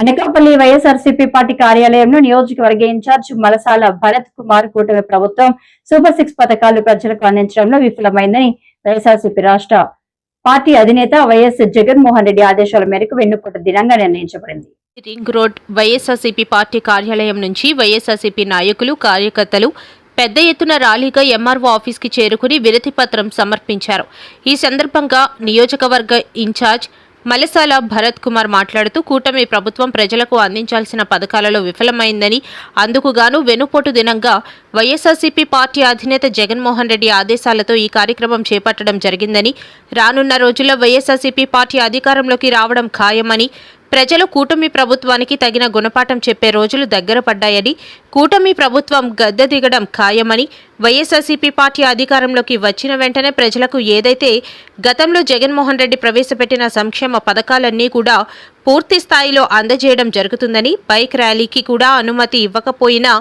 Anakapalli YSRCP party కార్యాలయంలో నియోజకవర్గ incharge Malasala Bharat Kumar కూటమి ప్రభుత్వం సూపర్ సిక్స్ పథకాలు ప్రజలకు అందించడంలో విఫలమైందని వైఎస్ఆర్సీపీ రాష్ట్ర పార్టీ అధినేత వైఎస్ జగన్మోహన్ రెడ్డి ఆదేశాల మేరకు వెన్నుపోటు దినంగా నిర్ణయించబడింది. రింగ్ రోడ్ వైఎస్ఆర్సీపీ పార్టీ కార్యాలయం నుంచి వైఎస్ఆర్సీపీ నాయకులు కార్యకర్తలు పెద్ద ఎత్తున ర్యాలీగా ఎంఆర్ఓ ఆఫీస్కి చేరుకుని విరతి పత్రం సమర్పించారు. ఈ సందర్భంగా నియోజకవర్గ ఇన్ఛార్జ్ మలసాల భరత్ కుమార్ మాట్లాడుతూ కూటమి ప్రభుత్వం ప్రజలకు అందించాల్సిన పథకాలలో విఫలమైందని అందుకుగాను వెనుపోటు దినంగా వైఎస్ఆర్సీపీ పార్టీ అధినేత జగన్మోహన్ రెడ్డి ఆదేశాలతో ఈ కార్యక్రమం చేపట్టడం జరిగిందని రానున్న రోజుల్లో వైఎస్ఆర్సీపీ పార్టీ అధికారంలోకి రావడం ఖాయమని ప్రజలు కూటమి ప్రభుత్వానికి తగిన గుణపాఠం చెప్పే రోజులు దగ్గర పడ్డాయని కూటమి ప్రభుత్వం గద్దె దిగడం ఖాయమని వైఎస్ఆర్సీపీ పార్టీ అధికారంలోకి వచ్చిన వెంటనే ప్రజలకు ఏదైతే గతంలో జగన్మోహన్ రెడ్డి ప్రవేశపెట్టిన సంక్షేమ పథకాలన్నీ కూడా పూర్తి స్థాయిలో అందజేయడం జరుగుతుందని బైక్ ర్యాలీకి కూడా అనుమతి ఇవ్వకపోయినా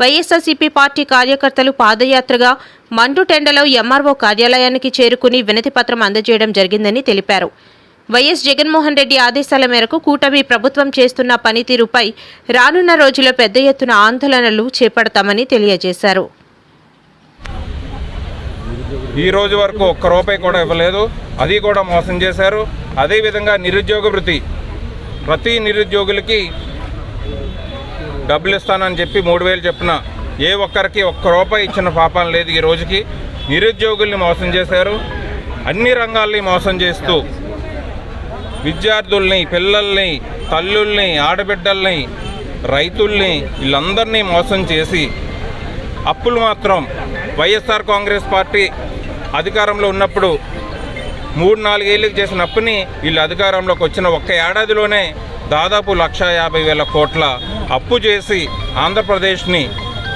వైఎస్ఆర్సీపీ పార్టీ కార్యకర్తలు పాదయాత్రగా మండుటెండలో ఎంఆర్ఓ కార్యాలయానికి చేరుకుని వినతిపత్రం అందజేయడం జరిగిందని తెలిపారు. వైఎస్ జగన్మోహన్ రెడ్డి ఆదేశాల మేరకు కూటమి ప్రభుత్వం చేస్తున్న పనితీరుపై రానున్న రోజుల్లో పెద్ద ఎత్తున ఆందోళనలు చేపడతామని తెలియజేశారు. ఈ రోజు వరకు ఒక్క రూపాయి కూడా ఇవ్వలేదు. అది కూడా మోసం చేశారు. అదేవిధంగా నిరుద్యోగ వృత్తి. ప్రతి నిరుద్యోగులకి డబ్బులు ఇస్తానని చెప్పి మూడు వేలు చెప్పిన ఏ ఒక్కరికి ఒక్క రూపాయి ఇచ్చిన పాపం లేదు ఈ రోజుకి. నిరుద్యోగుల్ని మోసం చేశారు. అన్ని రంగాల్ని మోసం చేస్తూ విద్యార్థుల్ని పిల్లల్ని తల్లుల్ని ఆడబిడ్డల్ని రైతుల్ని వీళ్ళందరినీ మోసం చేసి అప్పులు మాత్రం వైఎస్ఆర్ కాంగ్రెస్ పార్టీ అధికారంలో ఉన్నప్పుడు మూడు నాలుగేళ్ళకి చేసిన అప్పుని వీళ్ళు అధికారంలోకి వచ్చిన ఒక్క ఏడాదిలోనే దాదాపు లక్ష యాభై వేల కోట్ల అప్పు చేసి ఆంధ్రప్రదేశ్ని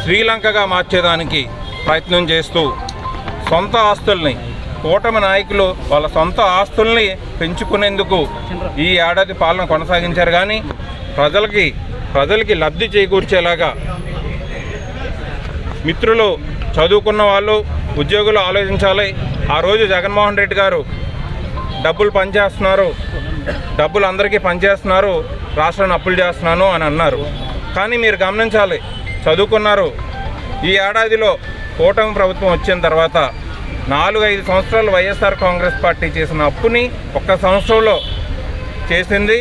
శ్రీలంకగా మార్చేదానికి ప్రయత్నం చేస్తూ సొంత ఆస్తుల్ని కూటమి నాయకులు వాళ్ళ సొంత ఆస్తుల్ని పెంచుకునేందుకు ఈ ఏడాది పాలన కొనసాగించారు. కానీ ప్రజలకి ప్రజలకి లబ్ధి చేకూర్చేలాగా మిత్రులు చదువుకున్న వాళ్ళు ఉద్యోగులు ఆలోచించాలి. ఆ రోజు జగన్మోహన్ రెడ్డి గారు డబ్బులు పనిచేస్తున్నారు. డబ్బులు అందరికీ పనిచేస్తున్నారు. రాష్ట్రాన్ని అప్పులు చేస్తున్నాను అని అన్నారు. కానీ మీరు గమనించాలి చదువుకున్నారు. ఈ ఏడాదిలో కూటమి ప్రభుత్వం వచ్చిన తర్వాత నాలుగు ఐదు సంవత్సరాలు వైఎస్ఆర్ కాంగ్రెస్ పార్టీ చేసిన అప్పుని ఒక్క సంవత్సరంలో చేసింది.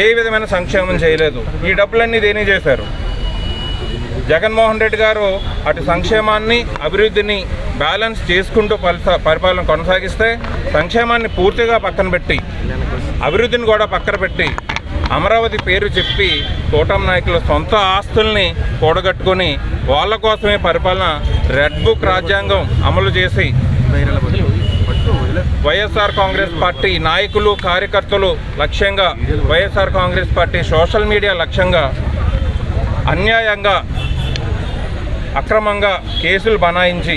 ఏ విధమైన సంక్షేమం చేయలేదు. ఈ డబ్బులన్నీ దేని చేశారు? జగన్మోహన్ రెడ్డి గారు అటు సంక్షేమాన్ని అభివృద్ధిని బ్యాలెన్స్ చేసుకుంటూ పరిపాలన కొనసాగిస్తే సంక్షేమాన్ని పూర్తిగా పక్కన పెట్టి అభివృద్ధిని కూడా పక్కన పెట్టి అమరావతి పేరు చెప్పి కూటమి నాయకుల సొంత ఆస్తుల్ని కూడగట్టుకొని వాళ్ళ కోసమే పరిపాలన రెడ్ బుక్ రాజ్యాంగం అమలు చేసి వైఎస్ఆర్ కాంగ్రెస్ పార్టీ నాయకులు కార్యకర్తలు లక్ష్యంగా YSR Congress party social media లక్ష్యంగా అన్యాయంగా అక్రమంగా కేసులు బనాయించి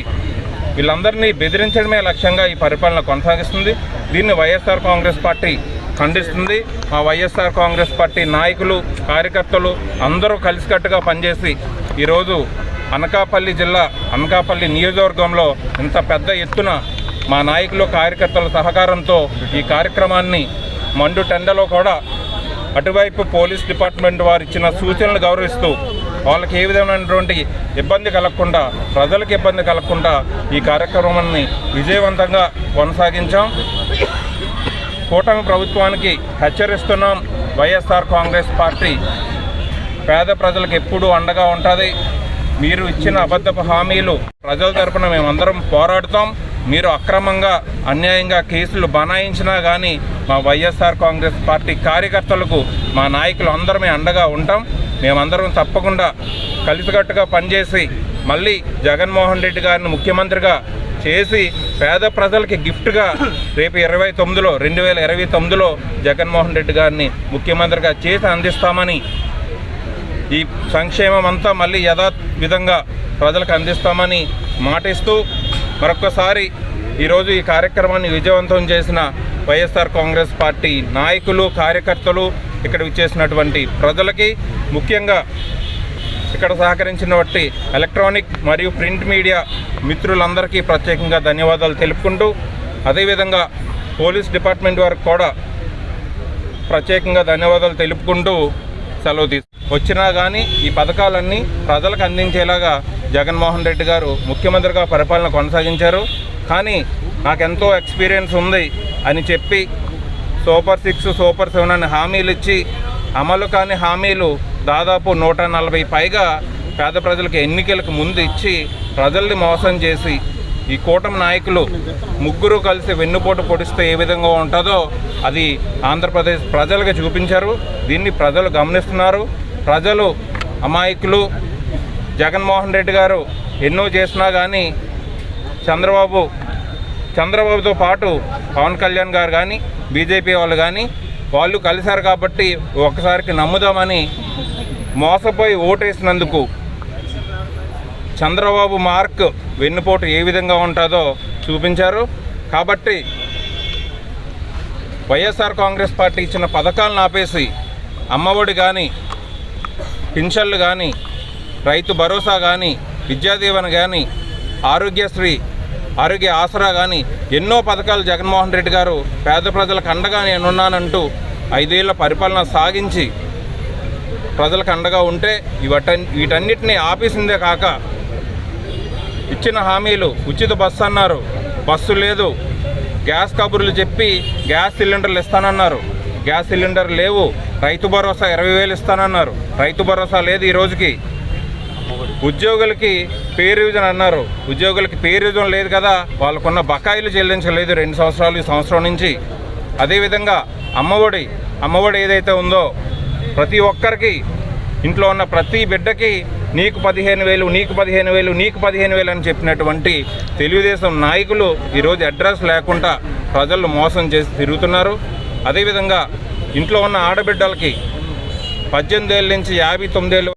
వీళ్ళందరినీ బెదిరించడమే లక్ష్యంగా ఈ పరిపాలన కొనసాగిస్తుంది. దీన్ని వైఎస్ఆర్ కాంగ్రెస్ పార్టీ ఖండిస్తుంది. మా వైఎస్ఆర్ కాంగ్రెస్ పార్టీ నాయకులు కార్యకర్తలు అందరూ కలిసికట్టుగా పనిచేసి ఈరోజు అనకాపల్లి జిల్లా అనకాపల్లి నియోజకవర్గంలో ఇంత పెద్ద ఎత్తున మా నాయకులు కార్యకర్తల సహకారంతో ఈ కార్యక్రమాన్ని మండు టెండలో కూడా అటువైపు పోలీస్ డిపార్ట్మెంట్ వారు ఇచ్చిన సూచనలు గౌరవిస్తూ వాళ్ళకి ఏ విధమైనటువంటి ఇబ్బంది కలగకుండా ప్రజలకు ఇబ్బంది కలగకుండా ఈ కార్యక్రమాన్ని విజయవంతంగా కొనసాగించాం. కూటమి ప్రభుత్వానికి హెచ్చరిస్తున్నాం. వైఎస్ఆర్ కాంగ్రెస్ పార్టీ పేద ప్రజలకు ఎప్పుడూ అండగా ఉంటుంది. మీరు ఇచ్చిన అబద్ధపు హామీలు ప్రజల తరపున మేమందరం పోరాడుతాం. మీరు అక్రమంగా అన్యాయంగా కేసులు బనాయించినా కానీ మా వైఎస్ఆర్ కాంగ్రెస్ పార్టీ కార్యకర్తలకు మా నాయకులు అందరమే అండగా ఉంటాం. మేమందరం తప్పకుండా కలిసికట్టుగా పనిచేసి మళ్ళీ జగన్మోహన్ రెడ్డి గారిని ముఖ్యమంత్రిగా చేసి పేద ప్రజలకి గిఫ్ట్గా రేపు ఇరవై తొమ్మిదిలో రెండు వేల ఇరవై తొమ్మిదిలో జగన్మోహన్ రెడ్డి గారిని ముఖ్యమంత్రిగా చేసి అందిస్తామని ఈ సంక్షేమం అంతా మళ్ళీ యథా విధంగా ప్రజలకు అందిస్తామని మాటిస్తూ మరొక్కసారి ఈరోజు ఈ కార్యక్రమాన్ని విజయవంతం చేసిన వైఎస్ఆర్ కాంగ్రెస్ పార్టీ నాయకులు కార్యకర్తలు ఇక్కడ విచ్చేసినటువంటి ప్రజలకి ముఖ్యంగా ఇక్కడ సహకరించిన బట్టి ఎలక్ట్రానిక్ మరియు ప్రింట్ మీడియా మిత్రులందరికీ ప్రత్యేకంగా ధన్యవాదాలు తెలుపుకుంటూ అదేవిధంగా పోలీస్ డిపార్ట్మెంట్ వారికి కూడా ప్రత్యేకంగా ధన్యవాదాలు తెలుపుకుంటూ సెలవు తీసుకు వచ్చినా కానీ ఈ పథకాలన్నీ ప్రజలకు అందించేలాగా జగన్మోహన్ రెడ్డి గారు ముఖ్యమంత్రిగా పరిపాలన కొనసాగించారు. కానీ నాకెంతో ఎక్స్పీరియన్స్ ఉంది అని చెప్పి సూపర్ సిక్స్ సూపర్ సెవెన్ అని హామీలు ఇచ్చి అమలు కాని హామీలు దాదాపు నూట నలభై పైగా పేద ప్రజలకు ఎన్నికలకు ముందు ఇచ్చి ప్రజల్ని మోసం చేసి ఈ కూటమి నాయకులు ముగ్గురు కలిసి వెన్నుపోటు పొడిస్తే ఏ విధంగా ఉంటుందో అది ఆంధ్రప్రదేశ్ ప్రజలకు చూపించారు. దీన్ని ప్రజలు గమనిస్తున్నారు. ప్రజలు అమాయకులు జగన్మోహన్ రెడ్డి గారు ఎన్నో చేసినా కానీ చంద్రబాబు చంద్రబాబుతో పాటు పవన్ కళ్యాణ్ గారు కానీ బీజేపీ వాళ్ళు కానీ వాళ్ళు కలిశారు కాబట్టి ఒక్కసారికి నమ్ముదామని మోసపోయి ఓటేసినందుకు చంద్రబాబు మార్క్ వెన్నుపోటు ఏ విధంగా ఉంటుందో చూపించారు. కాబట్టి వైఎస్ఆర్ కాంగ్రెస్ పార్టీ ఇచ్చిన పథకాలను ఆపేసి అమ్మఒడి కానీ పింఛన్లు కానీ రైతు భరోసా కానీ విద్యాదీవన కానీ ఆరోగ్యశ్రీ ఆరోగ్య ఆసరా కానీ ఎన్నో పథకాలు జగన్మోహన్ రెడ్డి గారు పేద ప్రజలకు అండగా నేనున్నానంటూ ఐదేళ్ళ పరిపాలన సాగించి ప్రజలకు అండగా ఉంటే ఇవట వీటన్నిటిని ఆపేసిందే కాక ఇచ్చిన హామీలు ఉచిత బస్సు అన్నారు. బస్సు లేదు. గ్యాస్ కబుర్లు చెప్పి గ్యాస్ సిలిండర్లు ఇస్తానన్నారు. గ్యాస్ సిలిండర్ లేవు. రైతు భరోసా ఇరవై వేలు ఇస్తానన్నారు. రైతు భరోసా లేదు ఈ రోజుకి. ఉద్యోగులకి పే రివిజన్ అన్నారు. ఉద్యోగులకి పే రివిజన్ లేదు కదా. వాళ్ళకున్న బకాయిలు చెల్లించలేదు రెండు సంవత్సరాలు ఈ సంవత్సరం నుంచి. అదేవిధంగా అమ్మఒడి అమ్మఒడి ఏదైతే ఉందో ప్రతి ఒక్కరికి ఇంట్లో ఉన్న ప్రతి బిడ్డకి నీకు పదిహేను వేలు నీకు పదిహేను వేలు నీకు పదిహేను వేలు అని చెప్పినటువంటి తెలుగుదేశం నాయకులు ఈరోజు అడ్రస్ లేకుండా ప్రజలు మోసం చేసి తిరుగుతున్నారు. అదేవిధంగా ఇంట్లో ఉన్న ఆడబిడ్డలకి పద్దెనిమిది ఏళ్ళ నుంచి యాభై తొమ్మిదేళ్ళు